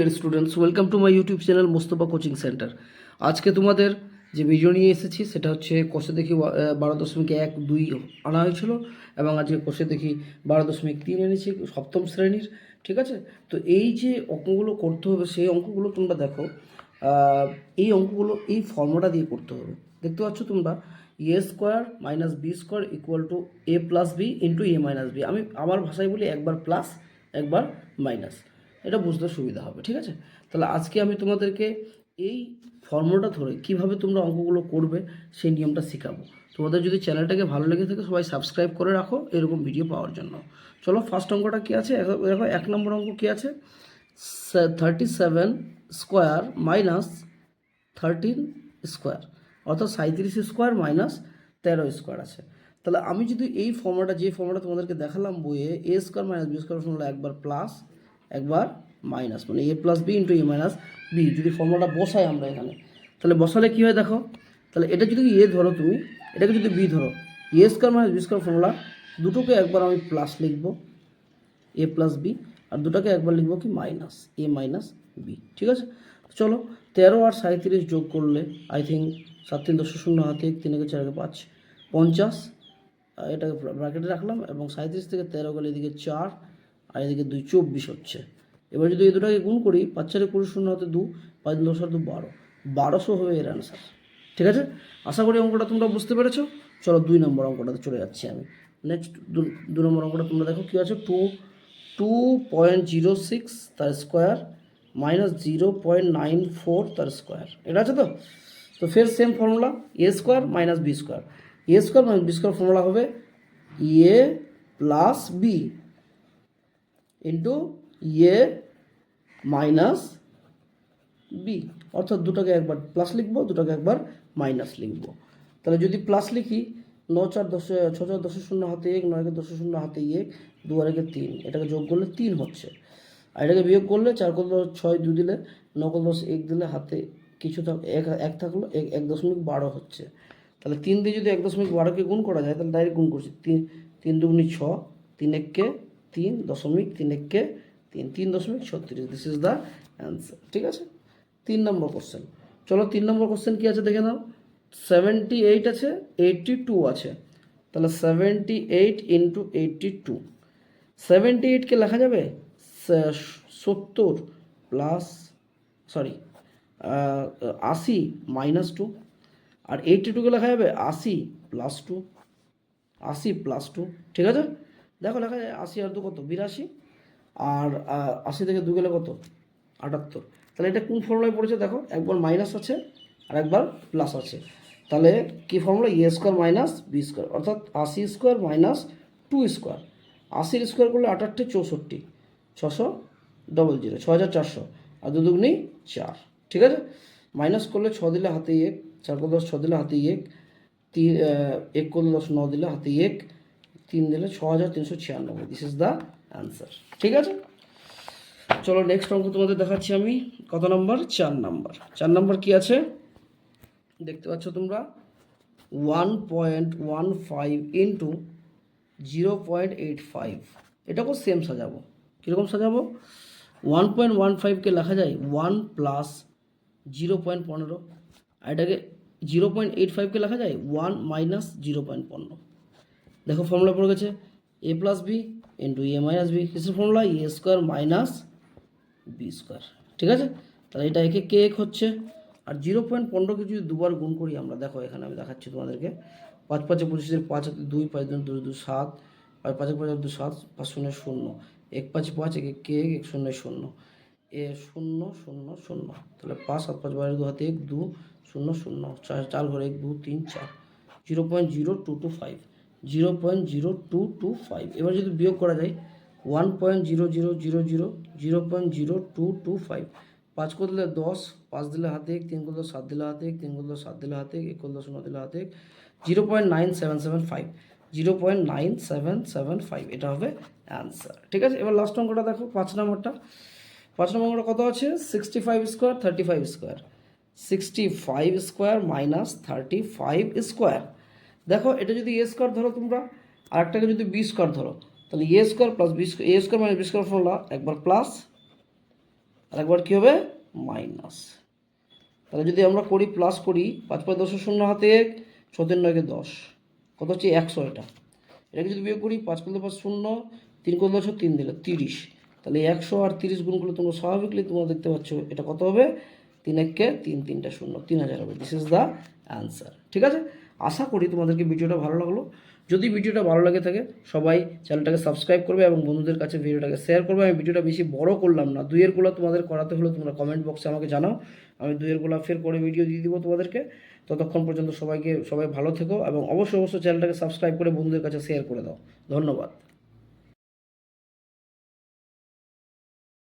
Dear students welcome to my YouTube channel Mostafa coaching centre আজকে তোমাদের যে video নিয়ে এসেছি, সেটা হচ্ছে কোষে দেখি বারো দশমিক এক দুই আনা হয়েছিল, এবং আজকে কোষে দেখি বারো দশমিক তিন এনেছি, সপ্তম শ্রেণির, ঠিক আছে? তো এই যে অঙ্কগুলো করতে হবে, সেই অঙ্কগুলো তোমরা দেখো এই অঙ্কগুলো, এই ফর্মুলা দিয়ে করতে হবে। দেখতে পাচ্ছ তোমরা? A square minus B square equal to A plus B into A minus B আমি আমার ভাষায় বলি একবার প্লাস একবার মাইনাস এটা বুঝতে সুবিধা হবে, ঠিক আছে? তাহলে আজকে আমি তোমাদেরকে এই ফর্মুলাটা ধরে কীভাবে তোমরা অঙ্কগুলো করবে সেই নিয়মটা শেখাবো। তোমাদের যদি চ্যানেলটাকে ভালো লেগে থাকে সবাই সাবস্ক্রাইব করে রাখো, এরকম ভিডিও পাওয়ার জন্য। চলো ফার্স্ট অঙ্কটা কী আছে? দেখো- এক নম্বর অঙ্ক কী আছে? Thirty seven square minus thirteen square অর্থাৎ সাঁত্রিশ স্কোয়ার মাইনাস তেরো স্কোয়ার আছে। তাহলে আমি যদি এই ফর্মুলাটা, যে ফর্মুলাটা তোমাদেরকে দেখালাম বইয়ে A square minus B square একবার প্লাস একবার মাইনাস মানে A plus B into A minus B যদি ফর্মুলাটা বসাই আমরা এখানে। তাহলে বসালে কী হয় দেখো? তাহলে এটা যদি এ ধরো তুমি, এটাকে যদি বি ধরো A square minus B square formula দুটোকে একবার আমি প্লাস লিখব এ প্লাস বি আর দুটাকে একবার লিখব কি মাইনাস এ মাইনাস বি ঠিক আছে? চলো, তেরো আর সাঁত্রিশ যোগ করলে আই থিঙ্ক সাত তিন দশ শূন্য, হাতে তিন একে চার পাঁচ, পঞ্চাশ এটাকে ব্র্যাকেটে রাখলাম, এবং সাঁত্রিশ থেকে তেরো গেলে এদিকে চার আর এদিকে দুই চব্বিশ হচ্ছে। এবার যদি এই দুটাকে গুণ করি, পাঁচ চারে কুড়ি শূন্য হাতে দু, পাঁচ দশ দু বারো। বারোশো হবে এর অ্যান্সার ঠিক আছে? আশা করি অঙ্কটা তোমরা বুঝতে পেরেছ। চলো দুই নম্বর অঙ্কটাতে চলে যাচ্ছি আমি। নেক্সট দু নম্বর অঙ্কটা তোমরা দেখো কী আছে। Two two point zero six তার square minus zero point nine four তার স্কোয়ার এটা আছে তো? তো ফের same formula A square minus B square A square minus B square formula হবে A plus B into A minus B অর্থাৎ দুটাকে একবার প্লাস লিখব, দুটাকে একবার মাইনাস লিখব। তাহলে যদি প্লাস লিখি ন চার দশ, ছ চার দশ শূন্য হাতে এক নয়কে দশ শূন্য হাতে এক, দু আর তিন। এটাকে যোগ করলে তিন হচ্ছে। আর এটাকে বিয়োগ করলে চার কল দশ, ছয় দু দিলে ন কল দশ, এক দিলে হাতে কিছু থাক, এক এক থাকল, এক এক দশমিক বারো হচ্ছে। তাহলে তিন দিয়ে যদি এক দশমিক বারোকে গুণ করা যায়, তাহলে ডাইরেক্ট গুণ করছি। তিন তিন দুগুনি ছ, তিন এককে তিন দশমিক তিন এককে তিন তিন দশমিক ছত্রিশ। দিস ইজ দ্য অ্যান্সার ঠিক আছে? তিন নম্বর কোশ্চেন চলো তিন নম্বর কোশ্চেন কী আছে দেখে নাও। সেভেন্টি এইট আছে এইটটি টু আছে। তাহলে seventy eight into eighty two seventy এইটকে লেখা যাবে? সত্তর প্লাস সরি আশি মাইনাস টু আর এইটটি টুকে লেখা যাবে? আশি প্লাস টু আশি প্লাস টু ঠিক আছে? দেখো লেখা যায় আশি আর দু কত? বিরাশি আর আশি থেকে দু গেলে কত? আটাত্তর। তাহলে এটা কোন ফর্মুলায় পড়েছে দেখো? একবার মাইনাস আছে আর একবার প্লাস আছে। তাহলে কি formula A square minus B square অর্থাৎ আশি স্কোয়ার মাইনাস টু স্কোয়ার আশির স্কোয়ার করলে আটাট্টি চৌষট্টি। ছশো ডবল জিরো ছ হাজার চারশো। আর দু দুগুনি চার। ঠিক আছে? মাইনাস করলে ছ দিলে হাতে এক, চার করে দশ? ছ দিলে হাতে এক। তিন এক করলে দশ? ন দিলে হাতে এক। তিন দিলে ছ হাজার তিনশো ছিয়ানব্বই। দিস ইজ দ্য অ্যান্সার ঠিক আছে? চলো নেক্সট অঙ্ক তোমাদের দেখাচ্ছি আমি। কত নম্বর? চার নাম্বার। চার নাম্বার কি আছে? দেখতে পাচ্ছ তোমরা? One point one five into zero point eight five এটাকেও সেম সাজাবো। কীরকম সাজাবো? ওয়ান পয়েন্ট ওয়ান ফাইভকে লেখা যায় ওয়ান প্লাস জিরো পয়েন্ট পনেরো আর এটাকে জিরো পয়েন্ট এইট ফাইভকে লেখা যায় ওয়ান মাইনাস জিরো পয়েন্ট পনেরো দেখো ফর্মুলা পড়ে গেছে A plus B into A minus B কিসের formula A square minus B square ঠিক আছে? তাহলে এটা একে কে এক হচ্ছে, আর জিরো পয়েন্ট পনেরোকে যদি দুবার গুণ করি আমরা, দেখো এখানে আমি দেখাচ্ছি তোমাদেরকে, পাঁচ পাঁচে পঁচিশের পাঁচ হাতে দুই, পাঁচ দুই দুই দুই সাত, পাঁচ পাঁচে পাঁচ দুই সাত, পাঁচ শূন্য শূন্য, এক পাঁচে পাঁচ, এক কে এক এক শূন্য শূন্য, এ শূন্য শূন্য শূন্য, তাহলে পাঁচ, সাত পাঁচ বারো দু হাতে এক, দু, শূন্য শূন্য, চার চার ঘরে এক, দু, তিন, চার zero point zero two two five zero point zero two two five. এবার যদি বিয়োগ করা যায়, one point zero zero zero zero zero point zero two two five. পাঁচ করে দিলে দশ, পাঁচ দিলে হাতে এক, তিন করে সাত দিলে হাতে এক, তিন করে সাত দিলে হাতে এক এক করে দিলে শূন্য দিলে হাতে এক। Zero point nine seven seven five. Zero point nine seven seven five. এটা হবে অ্যান্সার ঠিক আছে? এবার লাস্ট অঙ্কটা দেখো, পাঁচ নম্বরটা। পাঁচ নম্বর অঙ্কটা কত আছে? Sixty five square thirty five square sixty five square minus thirty five square দেখো, এটা যদি এ স্কোয়ার ধরো তোমরা, আরেকটাকে যদি বি স্কোয়ার ধরো, তাহলে A square plus B square A square minus B square formula একবার প্লাস আর একবার কী হবে? মাইনাস তাহলে যদি আমরা করি প্লাস করি, পাঁচ পাঁচ দশের শূন্য হাতে এক ছতের নয়কে দশ। কত হচ্ছে? একশো এটা। এটাকে যদি বিয়োগ করি, পাঁচ করলে পাঁচ শূন্য, তিন করলে দশ তিন দিলে তিরিশ। তাহলে একশো আর তিরিশ গুণগুলো তোমরা স্বাভাবিকলি তোমরা দেখতে পাচ্ছ এটা কত হবে? তিন এককে তিন, তিনটা শূন্য, তিন হাজার হবে। দিস ইজ দ্য অ্যান্সার ঠিক আছে? আশা করি তোমাদেরকে ভিডিওটা ভালো লাগল। যদি ভিডিওটা ভালো লাগে থাকে, সবাই চ্যানেলটাকে সাবস্ক্রাইব করবে এবং বন্ধুদের কাছে ভিডিওটাকে শেয়ার করবে। আমি ভিডিওটা বেশি বড় করলাম না, দুইয়ের গোলা তোমাদের করাতে হলে তোমরা কমেন্ট বক্সে আমাকে জানাও। আমি দুইয়ের গোলা ফের করে ভিডিও দিয়ে দিব তোমাদেরকে। ততক্ষণ পর্যন্ত সবাইকে, সবাই ভালো থেকো এবং অবশ্যই অবশ্যই চ্যানেলটাকে সাবস্ক্রাইব করে বন্ধুদের কাছে শেয়ার করে দাও। ধন্যবাদ।